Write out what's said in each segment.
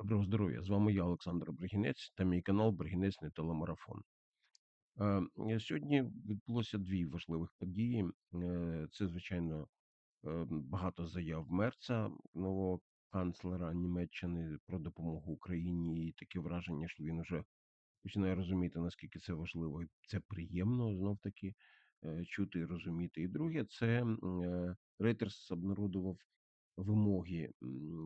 Доброго здоров'я! З вами я, Олександр Бригінець, та мій канал Бригінець не телемарафон. Е, Сьогодні відбулося дві важливих події. Е, Це, звичайно, багато заяв Мерца, нового канцлера Німеччини про допомогу Україні, і таке враження, що він вже починає розуміти, наскільки це важливо, і це приємно знов таки е, чути і розуміти. І друге, це Рейтерс обнародував вимоги,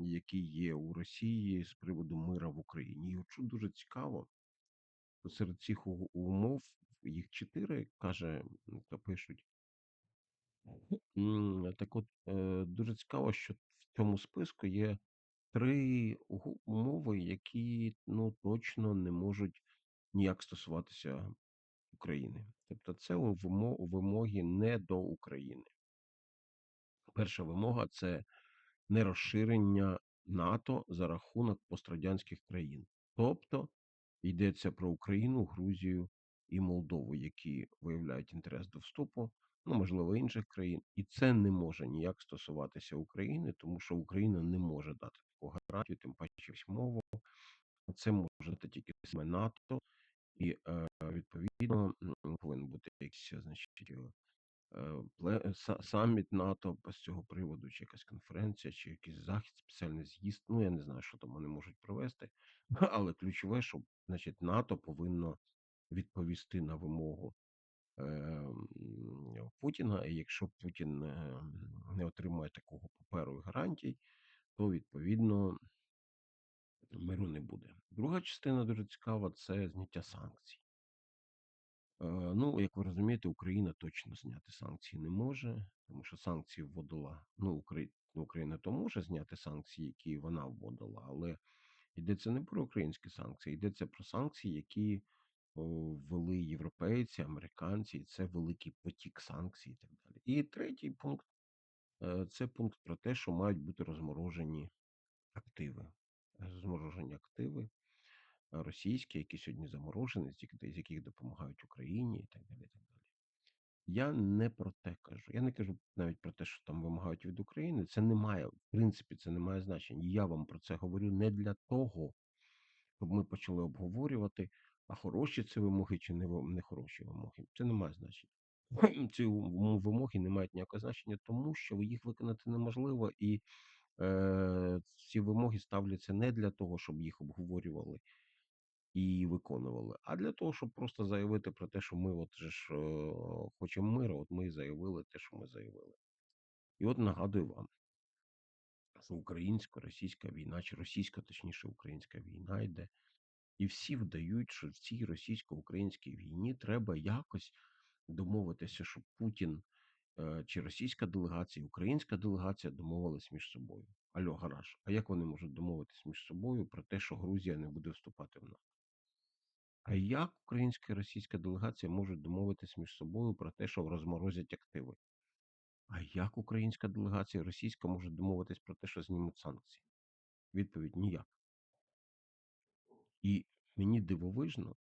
які є у Росії з приводу мира в Україні. І що дуже цікаво, серед цих умов їх чотири, каже, м, то пишуть. Так от е, дуже цікаво, що в цьому списку є три угу- умови, які ну точно не можуть ніяк стосуватися України. Тобто, це вимоги не до України. Перша вимога це нерозширення НАТО за рахунок пострадянських країн. Тобто йдеться про Україну, Грузію і Молдову, які виявляють інтерес до вступу, ну можливо, інших країн, і це не може ніяк стосуватися України, тому що Україна не може дати таку гарантію, тим паче мову. Це може дати тільки саме НАТО, і е, відповідно повинен бути якийсь, значить, саміт НАТО з цього приводу, чи якась конференція, чи якийсь захід, спеціальний з'їзд. Ну я не знаю, що там вони можуть провести, але ключове, що значить НАТО повинно відповісти на вимогу е, Путіна. І якщо Путін е, не отримає такого паперу і гарантій, то відповідно миру не буде. Друга частина дуже цікава це зняття санкцій. Е, Ну, як ви розумієте, Україна точно зняти санкції не може, тому що санкції вводила. Ну, Украї- Україна то може зняти санкції, які вона вводила, але йдеться не про українські санкції, йдеться про санкції, які ввели європейці, американці, і це великий потік санкцій і так далі. І третій пункт е, це пункт про те, що мають бути розморожені активи. Розморожені активи російські, які сьогодні заморожені, з яких допомагають Україні і так далі. І так далі. Я не про те кажу. Я не кажу навіть про те, що там вимагають від України. Це не має, в принципі, це не має значення. Я вам про це говорю не для того, щоб ми почали обговорювати, а хороші це вимоги чи не, не хороші вимоги. Це не має значення. Ці вимоги не мають ніякого значення, тому що їх виконати неможливо, і е, ці вимоги ставляться не для того, щоб їх обговорювали і виконували, а для того, щоб просто заявити про те, що ми от же ж е, хочемо миру, от ми і заявили те, що ми заявили. І от нагадую вам, що українсько-російська війна, чи російсько, точніше, українська війна йде, і всі вдають, що в цій російсько-українській війні треба якось домовитися, щоб Путін е, чи російська делегація, українська делегація домовились між собою. Альо, гараж, а як вони можуть домовитись між собою про те, що Грузія не буде вступати в НАТО? А як українська і російська делегація можуть домовитись між собою про те, що розморозять активи? А як українська делегація і російська можуть домовитись про те, що знімуть санкції? Відповідь ніяк. І мені дивовижно,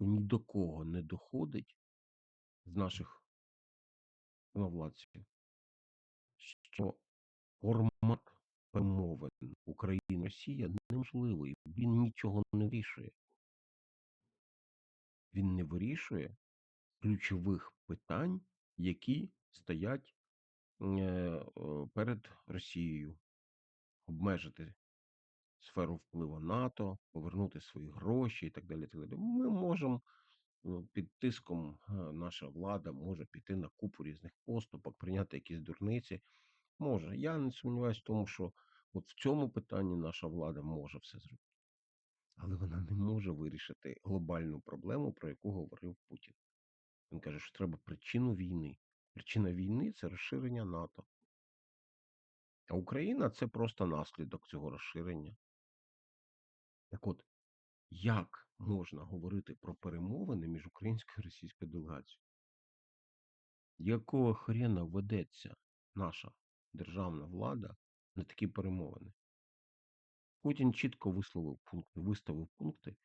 ні до кого не доходить з наших новладців, що формат перемовин Україна-Росія неможливий. Він нічого не вирішує. Він не вирішує ключових питань, які стоять е, перед Росією, обмежити сферу впливу НАТО, повернути свої гроші і так далі. Так далі. Ми можемо ну, під тиском е, наша влада може піти на купу різних поступок, прийняти якісь дурниці. Може. Я не сумніваюся в тому, що от в цьому питанні наша влада може все зробити. Але вона не може вирішити глобальну проблему, про яку говорив Путін. Він каже, що треба причину війни. Причина війни це розширення НАТО. А Україна це просто наслідок цього розширення. Так от, як можна говорити про перемовини між українською і російською делегацією? Якого хрена ведеться наша державна влада на такі перемовини? Путін чітко висловив пункти, виставив пункти,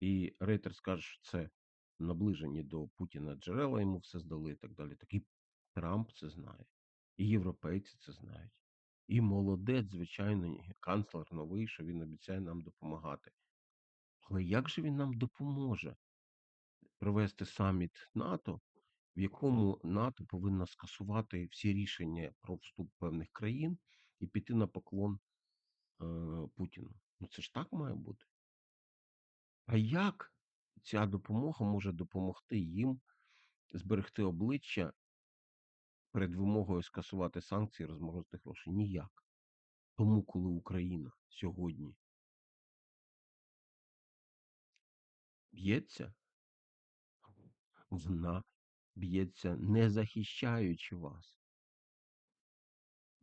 і Рейтер скаже, що це наближені до Путіна джерела, йому все здали і так далі. Так і Трамп це знає, і європейці це знають. І молодець, звичайно, канцлер новий, що він обіцяє нам допомагати. Але як же він нам допоможе провести саміт НАТО, в якому НАТО повинно скасувати всі рішення про вступ певних країн і піти на поклон Путіну? Ну це ж так має бути. А як ця допомога може допомогти їм зберегти обличчя перед вимогою скасувати санкції, розморозити гроші? Ніяк. Тому, коли Україна сьогодні б'ється, вона б'ється не захищаючи вас,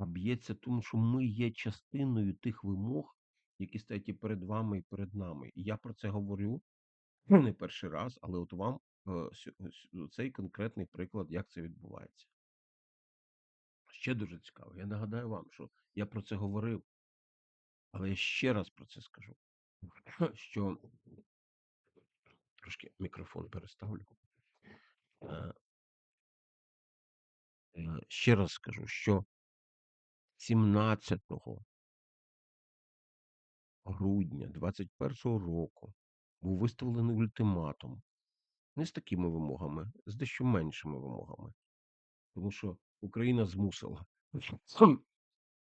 а б'ється тому, що ми є частиною тих вимог, які стоять і перед вами і перед нами. І я про це говорю не перший раз, але от вам е, сьо- сьо- цей конкретний приклад, як це відбувається. Ще дуже цікаво. Я нагадаю вам, що я про це говорив, але я ще раз про це скажу. Що трошки мікрофон переставлю. Е, е, Ще раз скажу, що 17 грудня 21 року був виставлений ультиматум не з такими вимогами, з дещо меншими вимогами, тому що Україна змусила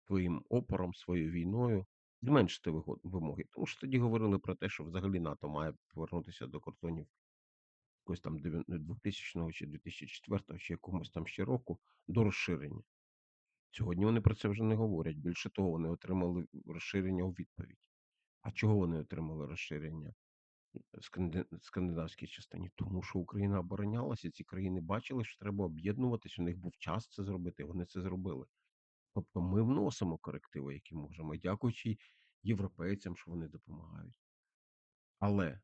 своїм опором, своєю війною зменшити вимоги. Тому що тоді говорили про те, що взагалі НАТО має повернутися до кордонів якогось там дев'я- 2000 чи 2004 чи якомусь там ще року до розширення. Сьогодні вони про це вже не говорять. Більше того, вони отримали розширення у відповідь. А чого вони отримали розширення сканди- скандинавській частині? Тому що Україна оборонялася, ці країни бачили, що треба об'єднуватись. У них був час це зробити. Вони це зробили. Тобто ми вносимо корективи, які можемо, дякуючи європейцям, що вони допомагають. Але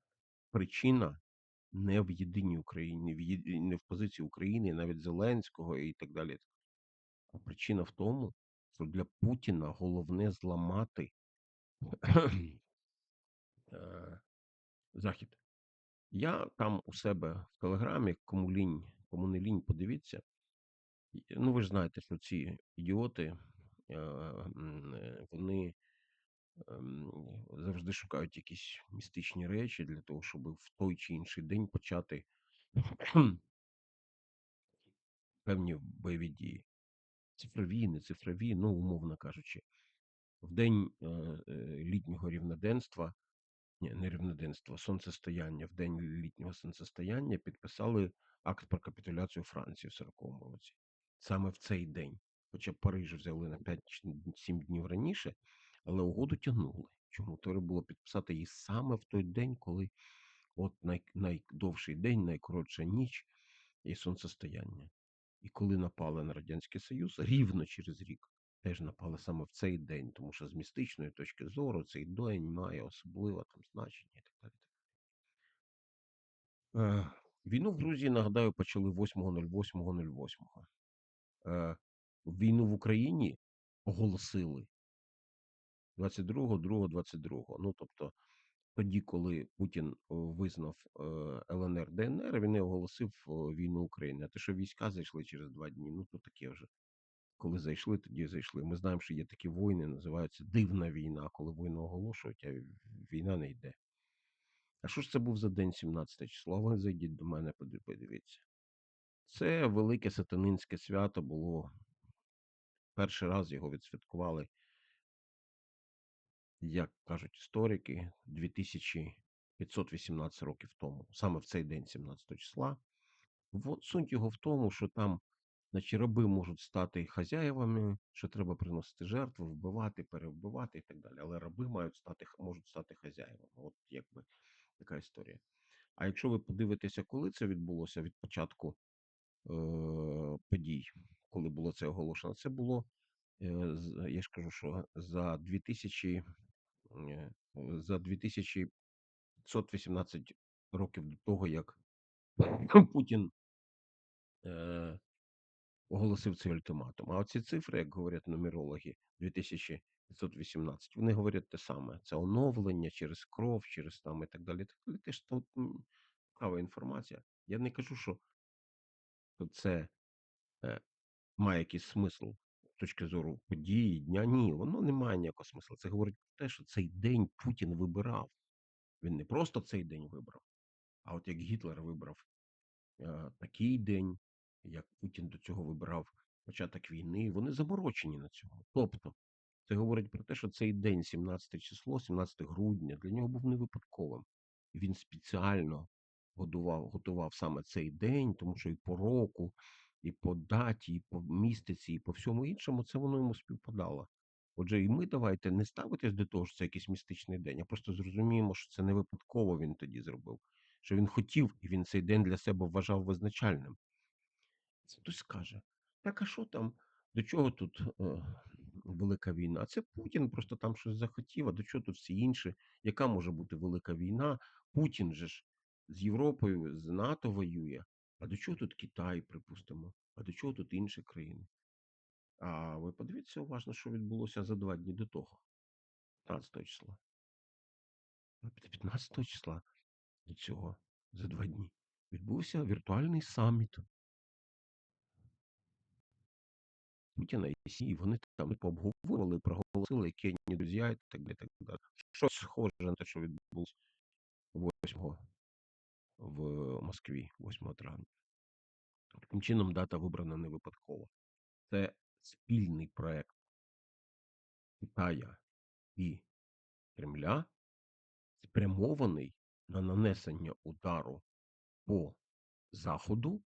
причина не в єдиній Україні, не в позиції України, навіть Зеленського і так далі. А причина в тому, що для Путіна головне зламати е, Захід. Я там у себе в Телеграмі, кому лінь, кому не лінь, подивіться. Ну, ви ж знаєте, що ці ідіоти, е, е, вони ем, завжди шукають якісь містичні речі для того, щоб в той чи інший день почати певні бойові дії. Цифрові, не цифрові, ну, умовно кажучи, в день е, е, літнього рівноденства, ні, не рівноденства, сонцестояння, в день літнього сонцестояння підписали акт про капітуляцію Франції в 40-му році. Саме в цей день. Хоча Париж взяли на 5-7 днів раніше, але угоду тягнули. Чому треба було підписати її саме в той день, коли от най, найдовший день, найкоротша ніч і сонцестояння. І коли напали на Радянський Союз, рівно через рік теж напали саме в цей день, тому що з містичної точки зору цей день має особливе там значення і так далі. Е, Війну в Грузії, нагадаю, почали 8.08.08. Е, Війну в Україні оголосили 22.02.22. Ну, тобто, тоді, коли Путін визнав е, ЛНР ДНР, він і оголосив війну України. А те, що війська зайшли через два дні, ну то таке вже. Коли зайшли, тоді зайшли. Ми знаємо, що є такі війни, називаються дивна війна, коли війну оголошують, а війна не йде. А що ж це був за день 17 числа? Ви зайдіть до мене, подивіться. Це велике сатанинське свято було. Перший раз його відсвяткували, як кажуть історики, 2518 років тому, саме в цей день, 17 числа. Во- Суть його в тому, що там значить, раби можуть стати хазяєвами, що треба приносити жертви, вбивати, перевбивати і так далі. Але раби мають стати, можуть стати хазяєвами. От якби така історія. А якщо ви подивитеся, коли це відбулося від початку е, подій, коли було це оголошено, це було, е, я ж кажу, що за 2000, е, за 2518 років до того, як Путін е, оголосив цей ультиматум. А оці цифри, як говорять нумерологи, 2518, вони говорять те саме. Це оновлення через кров, через там і так далі. Так далі. Теж цікава інформація. Я не кажу, що це е, має якийсь смисл. Точки зору події, дня. Ні, воно не має ніякого смисла. Це говорить про те, що цей день Путін вибирав. Він не просто цей день вибрав, а от як Гітлер вибрав е, такий день, як Путін до цього вибирав початок війни, вони заморочені на цьому. Тобто, це говорить про те, що цей день, 17 число, 17 грудня, для нього був не випадковим. Він спеціально годував, готував саме цей день, тому що і по року, і по даті, і по містиці, і по всьому іншому, це воно йому співпадало. Отже, і ми давайте не ставитись до того, що це якийсь містичний день, а просто зрозуміємо, що це не випадково він тоді зробив, що він хотів, і він цей день для себе вважав визначальним. Це хтось скаже: так, а що там? До чого тут е, велика війна? А це Путін просто там щось захотів, а до чого тут всі інші? Яка може бути велика війна? Путін же ж з Європою, з НАТО воює. А до чого тут Китай, припустимо? А до чого тут інші країни? А ви подивіться уважно, що відбулося за два дні до того, 15 числа. Ну, 15 числа до цього за два дні відбувся віртуальний саміт Путіна і Сі. Вони там пообговорювали, проголосили, які друзі, і так далі. Так далі. Щось схоже на те, що відбулося 8 в Москві, 8 травня. Таким чином, дата вибрана не випадково. Це спільний проект Китая і Кремля, спрямований на нанесення удару по Заходу.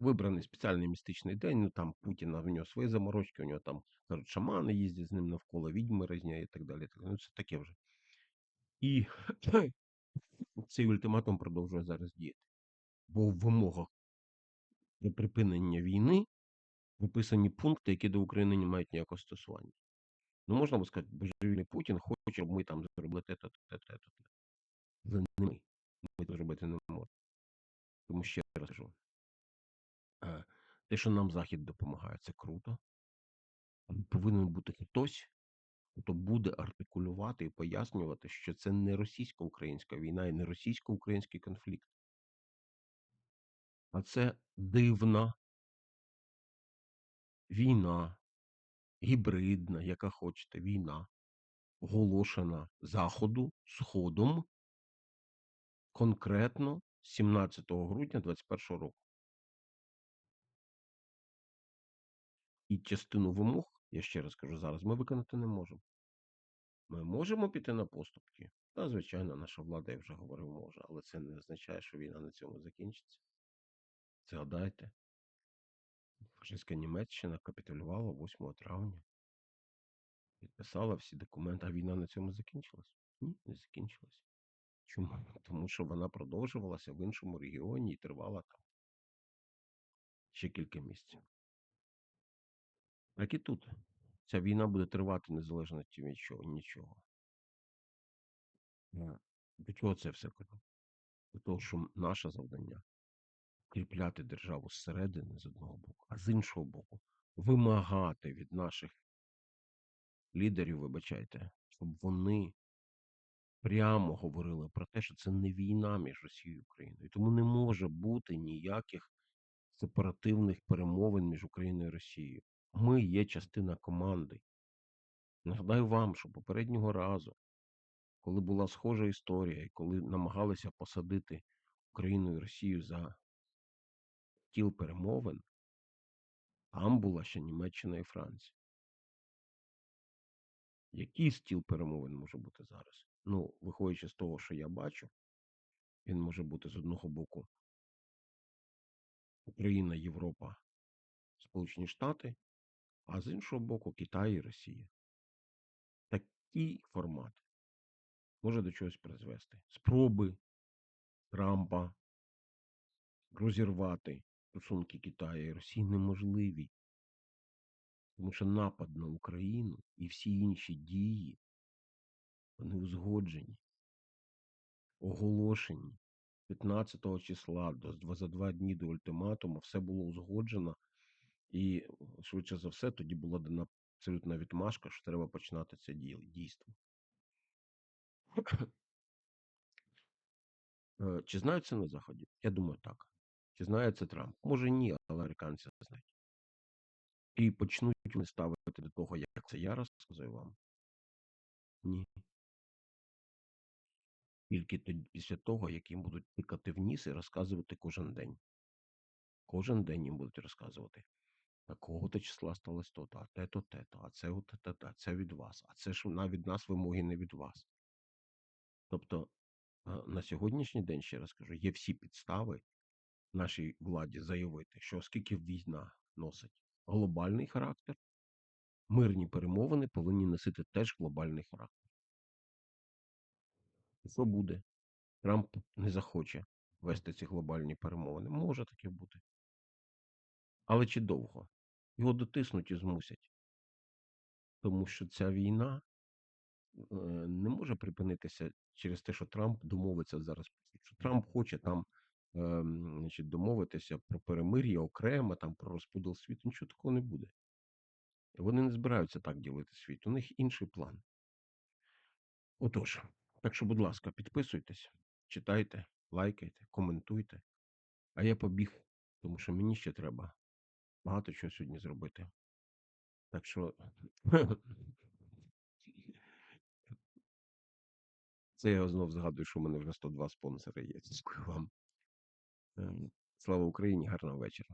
Вибраний спеціальний містичний день. Ну там Путіна в нього свої заморочки, у нього там кажуть, шамани їздять з ним навколо відьми різня і так далі. Ну, це таке вже. І цей ультиматум продовжує зараз діяти. Бо в вимогах для припинення війни виписані пункти, які до України не мають ніякого стосування. Ну, можна би сказати, божевільний Путін хоче, щоб ми там зробили те, те, те, те, те. Але не ми. Це зробити не можемо. Тому ще раз кажу. е, Те, що нам Захід допомагає, це круто. Повинен бути хтось, хто буде артикулювати і пояснювати, що це не російсько-українська війна і не російсько-український конфлікт. А це дивна війна, гібридна, яка хочете, війна, оголошена Заходу, Сходом, конкретно 17 грудня 2021 року. І частину вимог, я ще раз кажу, зараз ми виконати не можемо. Ми можемо піти на поступки. Та, звичайно, наша влада, я вже говорив, може, але це не означає, що війна на цьому закінчиться. Згадайте, фашистська Німеччина капітулювала 8 травня, підписала всі документи, а війна на цьому закінчилась? Ні, не закінчилась. Чому? Тому що вона продовжувалася в іншому регіоні і тривала там ще кілька місяців. Так і тут. Ця війна буде тривати незалежно від нічого. нічого. До чого це все кажу? До того, що наше завдання кріпляти державу зсередини з одного боку, а з іншого боку, вимагати від наших лідерів, вибачайте, щоб вони прямо говорили про те, що це не війна між Росією і Україною. Тому не може бути ніяких сепаративних перемовин між Україною і Росією. Ми є частина команди. Нагадаю вам, що попереднього разу, коли була схожа історія, і коли намагалися посадити Україну і Росію за стіл перемовин, там була ще Німеччина і Франція. Який стіл перемовин може бути зараз? Ну, виходячи з того, що я бачу, він може бути з одного боку Україна, Європа, Сполучені Штати, а з іншого боку Китай і Росія. Такий формат може до чогось призвести. Спроби Трампа розірвати стосунки Китаю і Росії неможливі. Тому що напад на Україну і всі інші дії, вони узгоджені, оголошені 15 числа до, за два дні до ультиматуму, все було узгоджено, і швидше за все тоді була дана абсолютна відмашка, що треба починати це дійство. Е, Чи знають це на Заході? Я думаю, так. Чи знає це Трамп? Може ні, але американці знають. І почнуть вони ставити до того, як це я розказую вам. Ні. Тільки після того, як їм будуть тикати в і розказувати кожен день. Кожен день їм будуть розказувати. Такого-то числа сталося то-то, а те-то, те-то, а це от те-то, це від вас, а це ж на від нас вимоги не від вас. Тобто, е, на сьогоднішній день, ще раз кажу, є всі підстави нашій владі заявити, що оскільки війна носить глобальний характер, мирні перемовини повинні носити теж глобальний характер. Що буде? Трамп не захоче вести ці глобальні перемовини. Може таке бути. Але чи довго? Його дотиснуть і змусять. Тому що ця війна е, не може припинитися через те, що Трамп домовиться зараз. Що Трамп хоче там ем, значить, домовитися про перемир'я окремо, там про розподіл світу. Нічого такого не буде. Вони не збираються так ділити світ. У них інший план. Отож, так що, будь ласка, підписуйтесь, читайте, лайкайте, коментуйте. А я побіг, тому що мені ще треба багато чого сьогодні зробити. Так що це я знов згадую, що в мене вже 102 спонсори є. Дякую вам. Слава Україні, гарного вечора.